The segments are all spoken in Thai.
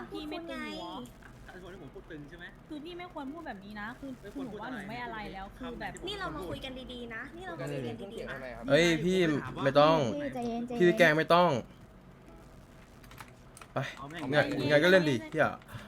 งพูดพี่ไม่คุณตึไง งหัวถ้าคนที่ผมพูดตึงใช่ไหม คือพี่ไม่ควรพูดแบบนี้นะ คือไม่คคืวอรหนูพูดว่าหนูอะไรไม่อะไรแล้วคำคือแบบที่นี่เรามาคุยกันดีๆนะ นี่เรามาคุยกันดีๆนะ เอ้ยพี่ถาว่าไม่ต้อง พี่ใจเย็นใจพี่เย็นแกล้งไม่ต้อง ไปเอาแม่งงั้นงั้นก็เล่นดิเฮียคุย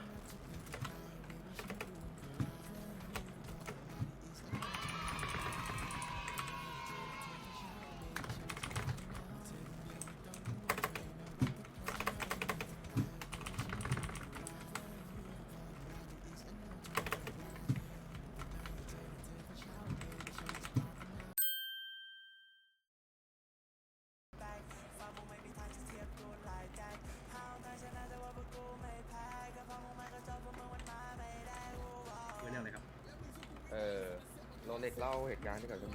เล็กเล่าเหตุการณ์ที่เกิดขึ้น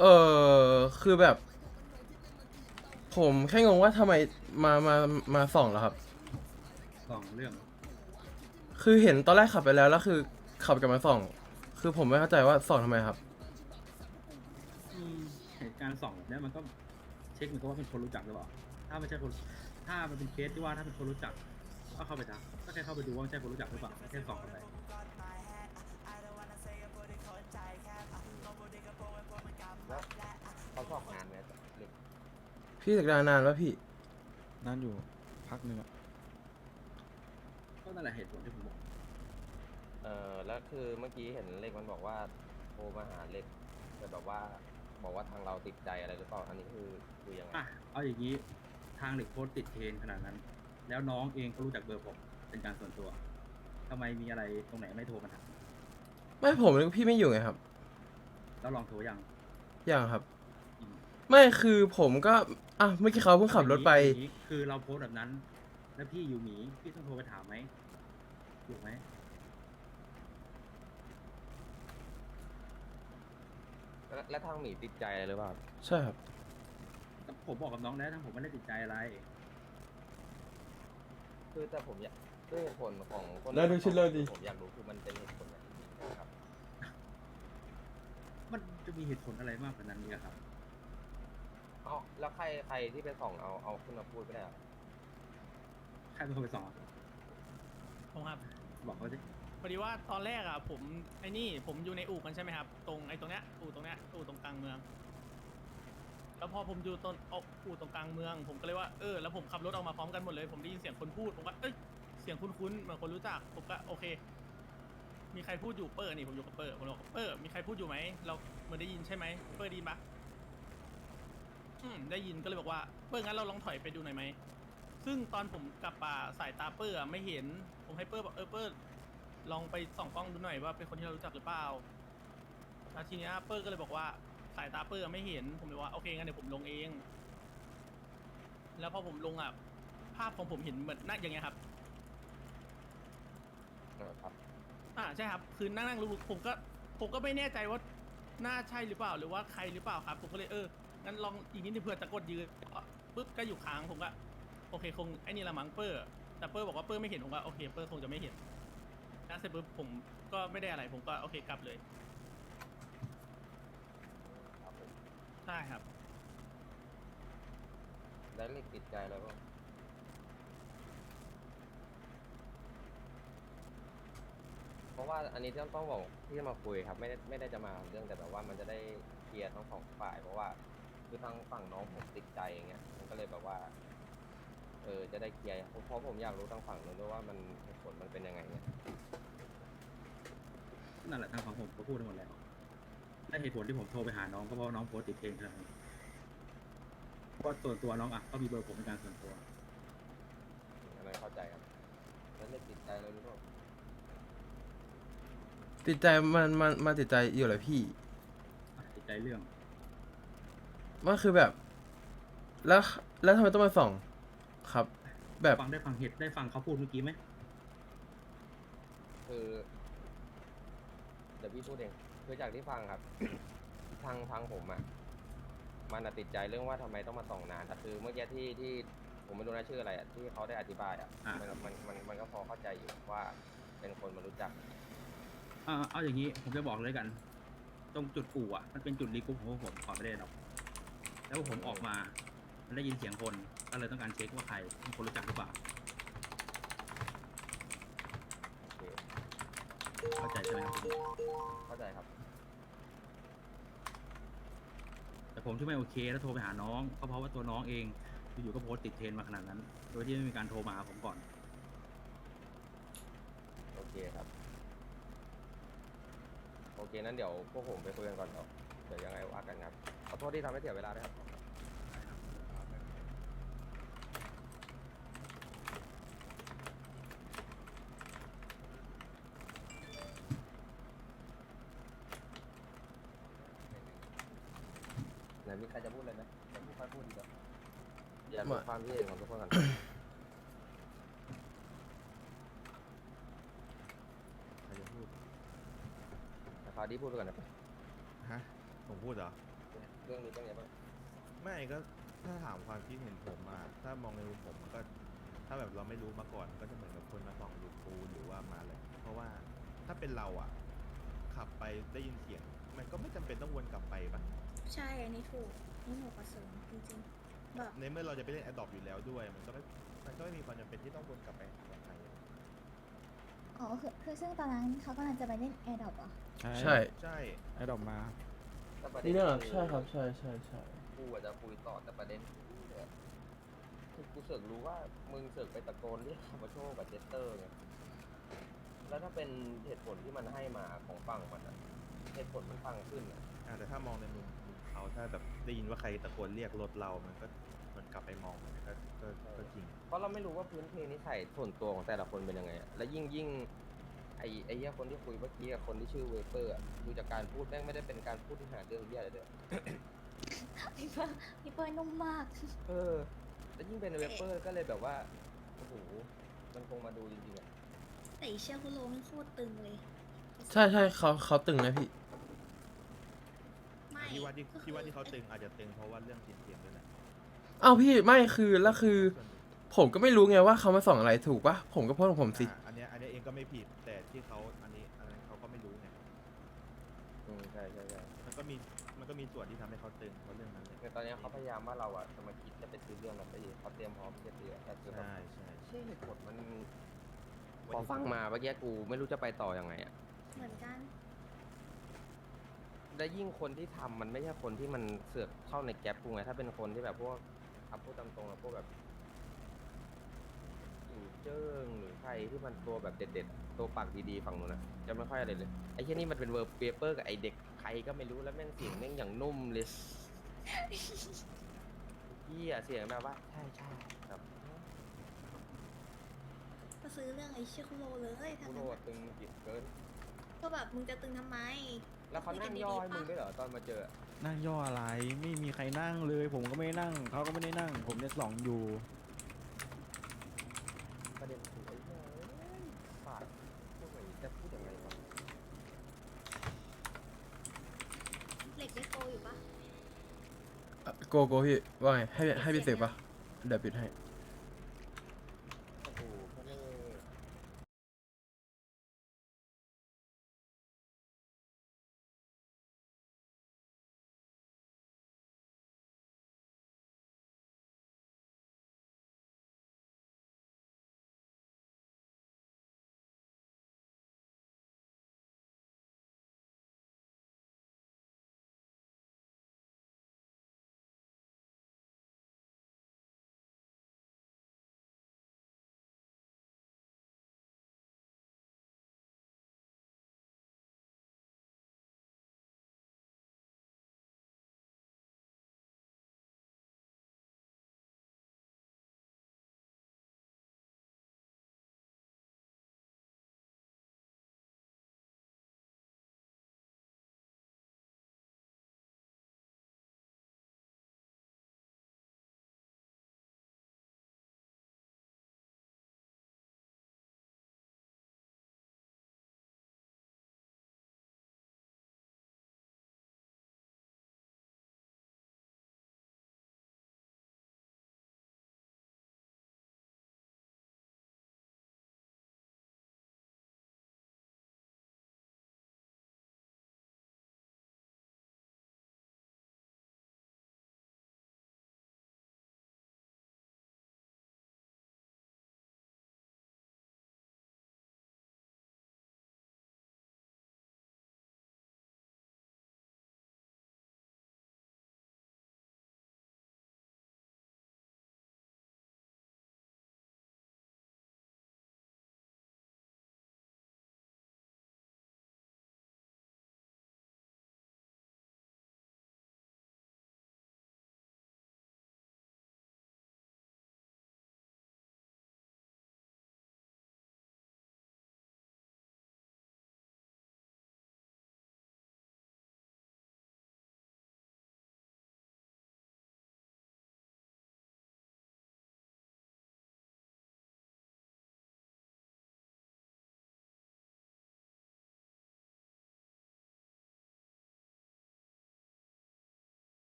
เออคือแบบ ผมแค่งงว่าทำไมมามามาส่องแล้วครับ สองเรื่องคือเห็นตอนแรกขับไปแล้วแล้วคือขับกลับมาส่อง คือผมไม่เข้าใจว่าส่องทำไมครับ อืมเหตุการณ์สองแบบเนี้ยมันก็เช็คเหมือนกับว่าเป็นคนรู้จักหรือเปล่า ถ้าไม่ใช่คน ถ้ามันเป็นเคสที่ว่าถ้าเป็นคนรู้จัก ก็เข้าไปทักก็แค่เข้าไปดูว่าใช่คนรู้จักหรือเปล่าแค่สองกันไป พี่สักดานานแล้วพี่ นานอยู่พักหนึ่งอะก็นั่นแหละเหตุผลที่ผมบอกเออแล้วคือเมื่อกี้เห็นเล็กมันบอกว่าโทรมาหาเล็กแต่แบบว่าบอกว่าทางเราติดใจอะไรหรือเปล่าอันนี้คือคือยังไงอะเอาอย่างนี้ทางเด็กโพสต์ติดเทรนขนาดนั้น แล้วน้องเองก็รู้จักเบอร์ผมเป็นการส่วนตัวทำไมมีอะไรตรงไหนไม่โทรมาถามไม่ผมนึกพี่ไม่อยู่ไงครับ แล้วลองโทรยัง อย่างครับ อืม ไม่คือผมก็ อะเมื่อกี้เขาเพิ่งขับรถไปอย่างนี้คือเราโพสต์แบบนั้น แล้วพี่อยู่หมีพี่ต้องโทรไปถามไหมถูกไหมแล้วแล้วทางหมีติดใจอะไรหรือเปล่า ใช่ครับก็ผมบอกกับน้องแล้วทั้งผมไม่ได้ติดใจอะไร คือแต่ผมอยากด้วยเหตุผลของคนแล้วดูชิ้นเลยดิ ผมอยากรู้คือมันเป็นเหตุผลไหนนะครับ มันจะมีเหตุผลอะไรมากกว่านั้นนี่ครับ เอ้าแล้วใครใครที่ไปส่องเอาเอาขึ้นมาพูดไม่ได้เหรอใครเป็นคนไปสอนผมครับ บอกเขาสิพอดีว่าตอนแรกอะผมไอ้นี่ผมอยู่ในอู่กันใช่ไหมครับ ตรงไอ้ตรงเนี้ยอู่ตรงเนี้ยอู่ตรงกลางเมือง แล้วพอผมอยู่ตรงเอาอู่ตรงกลางเมือง ผมก็เลยว่าเออแล้วผมขับรถออกมาพร้อมกันหมดเลย ผมได้ยินเสียงคนพูดผมว่าเอ้ยเสียงคุ้นๆเหมือนคนรู้จักผมก็โอเค มีใครพูดอยู่เปอร์นี่ผมอยู่กับเปอร์ผมบอกเปอร์มีใครพูดอยู่ไหมเราเหมือนได้ยินใช่ไหมเปอร์ได้ยินปะ อืมได้ยินก็เลยบอกว่าเปอร์งั้นเราลองถอยไปดูหน่อยไหม ซึ่งตอนผมกลับป่าสายตาเปอร์อะไม่เห็น ผมให้เปอร์บอกเออเปอร์ลองไปส่องกล้องดูหน่อยว่าเป็นคนที่เรารู้จักหรือเปล่าแล้วทีเนี้ยเปอร์ก็เลยบอกว่าสายตาเปอร์ไม่เห็น ผมเลยว่าโอเคงั้นเดี๋ยวผมลงเอง แล้วพอผมลงอะภาพของผมเห็นเหมือนนั่งอย่างเงี้ยครับ เออครับอ่าใช่ครับคือนั่งนั่งรู้ผมก็ผมก็ไม่แน่ใจว่าน่าใช่หรือเปล่าหรือว่าใครหรือเปล่าครับ ผมก็เลยเออ งั้นลองอีกนิดนึงเผื่อจะกดยืนปุ๊บก็อยู่ค้างผมก็โอเคคงไอ้นี่ละมั้งเปอร์แต่เปอร์บอกว่าเปอร์ไม่เห็นผมก็โอเคเปอร์คงจะไม่เห็นแล้วเสร็จปุ๊บผมก็ไม่ได้อะไรผมก็โอเคกลับเลยครับผมใช่ครับแล้วเล็กติดใจแล้วก็เพราะว่าอันนี้ต้องต้องบอกที่จะมาคุยครับ ไม่ได้ไม่ได้จะมาเรื่องแต่แบบว่ามันจะได้เคลียร์ทั้งสองฝ่ายเพราะว่า คือทางฝั่งน้องผมติดใจอย่างเงี้ยมันก็เลยแบบว่า เออจะได้เคลียร์เพราะผมอยากรู้ทางฝั่งนู้นด้วยว่ามันเหตุผลมันเป็นยังไงเนี่ยนั่นแหละทางของผมก็พูดทั้งหมดแล้วและเหตุผลที่ผมโทรไปหาน้องก็เพราะว่าน้องโพสต์ติดเทรนขนาดนี้เพราะว่าส่วนตัวน้องอะก็มีเบอร์ผมเป็นการส่วนตัว อันนั้นเข้าใจครับแล้วเล็กติดใจแล้วหรือเปล่าติดใจมันมันมาติดใจอยู่เลยพี่อะติดใจเรื่อง มันคือแบบ แล้วแล้วทำไมต้องมาส่อง ครับ แบบฟังได้ฟังเหตุได้ฟังเขาพูดเมื่อกี้ไหมคือเดี๋ยวพี่พูดเองคือจากที่ฟังครับ ทางทางผมอะมันอะติดใจเรื่องว่าทำไมต้องมาส่องนานแต่คือเมื่อกี้ที่ที่ผมไม่รู้นะชื่ออะไรอะที่เขาได้อธิบายอะมันมันมันมันก็พอเข้าใจอยู่ว่าเป็นคนมารู้จักอ่าเอาอย่างนี้ผมจะบอกเลยกัน ตรงจุดอู่อะมันเป็นจุดรีกรุ๊ปของพวกผมขอไม่ได้หรอก แล้วผมออกมามันได้ยินเสียงคนก็เลยต้องการเช็คว่าใครเป็นคนรู้จักหรือเปล่าเข้าใจใช่ไหมครับพี่เข้าใจครับ แต่ผมที่ไม่โอเคแล้วโทรไปหาน้องก็เพราะว่าตัวน้องเองอยู่ๆก็โพสต์ติดเทรนด์มาขนาดนั้น โดยที่ไม่มีการโทรมาหาผมก่อน โอเคครับ โอเคนั้นเดี๋ยวพวกผมไปคุยกันก่อนเดี๋ยว เดี๋ยวยังไงว่ากันครับ ขอโทษที่ทำให้เสียเวลาด้วยครับ ไหนมีใครจะพูดเลยไหมเดี๋ยวพูดค่อยพูดดีกว่าอย่าเป็นความคิดเห็นของทุกคนก่อนใครจะพูดแต่คราวนี้พูดไปก่อนนะ ผมพูดเหรอ เรื่องนี้เป็นไงบ้างไม่ก็ถ้าถามความคิดเห็นผมอะถ้ามองในมุมผมมันก็ ถ้าแบบเราไม่รู้มาก่อนก็จะเหมือนกับคนมาส่องดูปูนหรือว่ามาอะไรเพราะว่าถ้าเป็นเราอะขับไปได้ยินเสียง มันก็ไม่จำเป็นต้องวนกลับไปปะใช่อันนี้ถูกนี่หนูประเสริฐจริงๆแบบในเมื่อเราจะไปเล่นแอดดอปอยู่แล้วด้วย มันก็ไม่มันก็ไม่มีความจำเป็นที่ต้องวนกลับไปหาใครอะอ๋อคือคือซึ่งตอนนั้นเขากำลังจะไปเล่นแอร์ดรอปอะใช่ใช่ไอ้ดอกมา แต่ประเด็นี่เรื่องคือใช่ครับ ใช่ใช่ใช่กูอาจจะคุยต่อแต่ประเด็นคือคือกูเสือกรู้ว่ามึงเสือกไปตะโกนเรียกคาร์บาโชกับเจสเตอร์ไงแล้วถ้าเป็นเหตุผลที่มันให้มาของฝั่งมันอะเหตุผลมันฟังขึ้นอะอะแต่ถ้ามองในมุมมุมเขาถ้าแบบได้ยินว่าใครตะโกนเรียกรถเรา มันก็มันกลับไปมองมันก็ก็ก็จริง เพราะเราไม่รู้ว่าพื้นเพนิสัยส่วนตัวของแต่ละคนเป็นยังไงอะและยิ่งยิ่งไอ้ไอ้เหี้ยคนที่คุยเมื่อกี้กับคนที่ชื่อเวเปอร์อะดูจากการพูดแม่งไม่ได้เป็นการพูดที่หาเรื่องเหี้ยอะไรเลยพี่เปิ้ลพี่เปิ้ลนุ่มมาก เออแล้วยิ่งเป็นเวเปอร์ก็เลยแบบว่าโอ้โหมันคงมาดูจริงๆอะแต่อีเชี่ยคุโรมันโคตรตึงเลย ใช่ใช่เขาเขาตึงนะพี่ ไม่ที่ว่าที่ก็คือที่ว่าที่เขาตึงอาจจะตึงเพราะว่าเรื่องเสียงเสียงด้วยแหละ เอ้าพี่ไม่คือแล้วคือส่วนหนึ่ง ผมก็ไม่รู้ไงว่าเขามาส่องอะไรถูกปะผมก็โพสต์ของผมสิ อ่าอันเนี้ยอันเนี้ยเองก็ไม่ผิดแต่ที่เขาอันนี้อันนั้นเขาก็ไม่รู้ไงอืมใช่ใช่ใช่มันก็มีมันก็มีส่วนที่ทำให้เขาตึงเพราะเรื่องนั้นเลยคือตอนนี้เขาพยายามว่าเราอะจะมาคิดจะไปซื้อเรื่องนั้นไปอีกเขาเตรียมพร้อมที่จะซื้อแต่คือแบบใช่ใช่เชื่อเหตุผลมันพอฟังมาเมื่อกี้กูไม่รู้จะไปต่อยังไงอะเหมือนกัน และยิ่งคนที่ทำมันไม่ใช่คนที่มันเสือกเข้าในแก๊ปกูไงถ้าเป็นคนที่แบบพวกอัพพูดตามตรงแล้วพวกแบบอยู่ เจิ้งหรือใครที่มันตัวแบบเด็ดๆอะตัวปากดีๆฝั่งนู้นอะจะไม่ค่อยอะไรเลย ไอ้แค่นี่มันเป็นเวอร์เปเปอร์กับไอเด็กใครก็ไม่รู้แล้วแม่งเสียงแม่งอย่างนุ่มเลยพี่อะเสียงแบบว่า ใช่ใช่แบบมาซื้อเรื่องไอ้เชี่ยคุโรเลยกูทั้งโดนั้นดตึงจิตเกิน ก็แบบมึงจะตึงทำไมแล้วเขานั่งย่อให้มึงด้วยเหรอตอนมาเจออะนั่งย่ออะไรไม่มีใครนั่งเลย ผมก็ไม่ได้นั่งเขาก็ไม่ได้นั่ง ผมเนี่ยสองอยู่ ประเด็นคือไอ้เหี้ยเอ้ยปาดพวกไหนจะพูดยังไงวะ เหล็กได้โตอยู่ปะ โกโก้พี่ว่าไงให้ให้พี่เสกปะเดี๋ยวปิดให้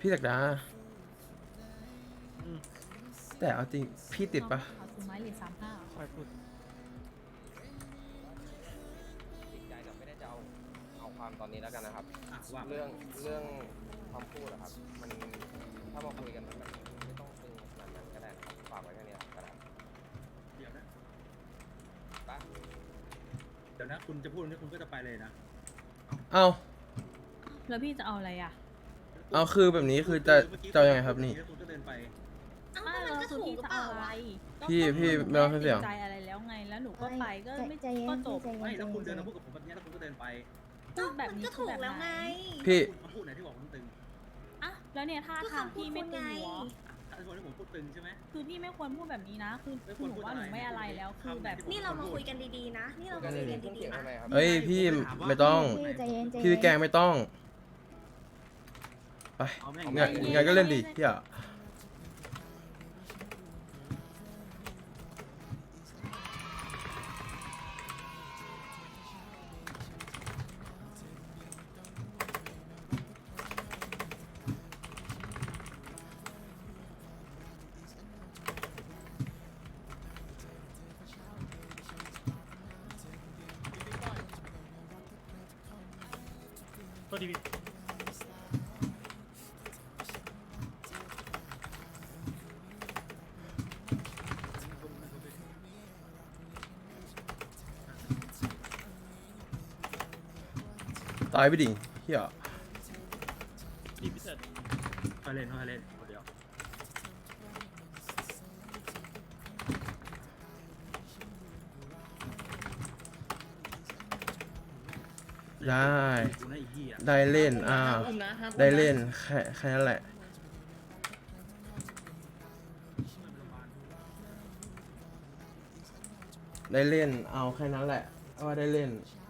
พี่ตักดาแต่เอาจริง พี่ติดปะขอซื้อไม้เหรียญสามห้าค่อยพูดติดใจแต่ไม่ได้จะเอาเอาความตอนนี้แล้วกันนะครับ อะว่าไปเรื่องเรื่องคำพูดอะครับ มันถ้ามาคุยกันมันไม่ต้องตึงขนาดนั้นก็ได้นะครับฝากไว้แค่นี้ก็ได้ เดี๋ยวนะ ปะ เดี๋ยวนะคุณจะพูดนี่คุณก็จะไปเลยนะเอาแล้วพี่จะเอาอะไรอะ เอาคือแบบนี้คือจะจะเอายังไงครับนี่ คุณก็เดินไปเอ้าไม่มันเราก็คือถูกพี่หรือจะเปเอาล่าอะไรวะพี่ก็พี่หนูไม่ต้องด้เสียงติดใจอะไรแล้วไงแล้วหนูก็ไปก็ใจไม่ใจเย็นก็จพี่บใจเย็นไม่ใจแล้วคุณเดิเย็นนมาพูดกับผมแบบนี้แล้วคุณก็เดินไปพูดแบบมันนี้ก็คือถูกแบบแล้วไหนไงพี่คำพูดไหนที่บอกผมตึง อะแล้วเนี่ยถ้าก็ทางคำพูดพี่ไม่คุณตึไงงหัวถ้าคนที่ผมพูด ตึงใช่ไหม คือพี่ไม่ควรพูดแบบนี้นะ คือไม่คือหนูควรพูดว่าหนูอะไรไม่อะไรแล้ว คือแบบ นี่เรามาคุยกันดีๆนะ นี่เรากัมานคุยดีกันๆต้องดีเถียงๆนะทำไมครับเอ้ยพี่ไม่ต้อง พี่ใจเย็นใจพี่เย็นแกล้งไม่ต้อง ไปเอาแม่งงั้นงั้นก็เล่นดิพี่อะ ดีพี่ตายไปดิ่งพี่อะดีพิเศษค่อยเล่นค่อยเล่นคนเดียวได้ กูนะไอ้เหี้ยได้เล่นอ้าวได้เล่น แค่แค่นั้นแหละ ได้เล่น เอาแค่นั้นแหละว่าได้เล่นไ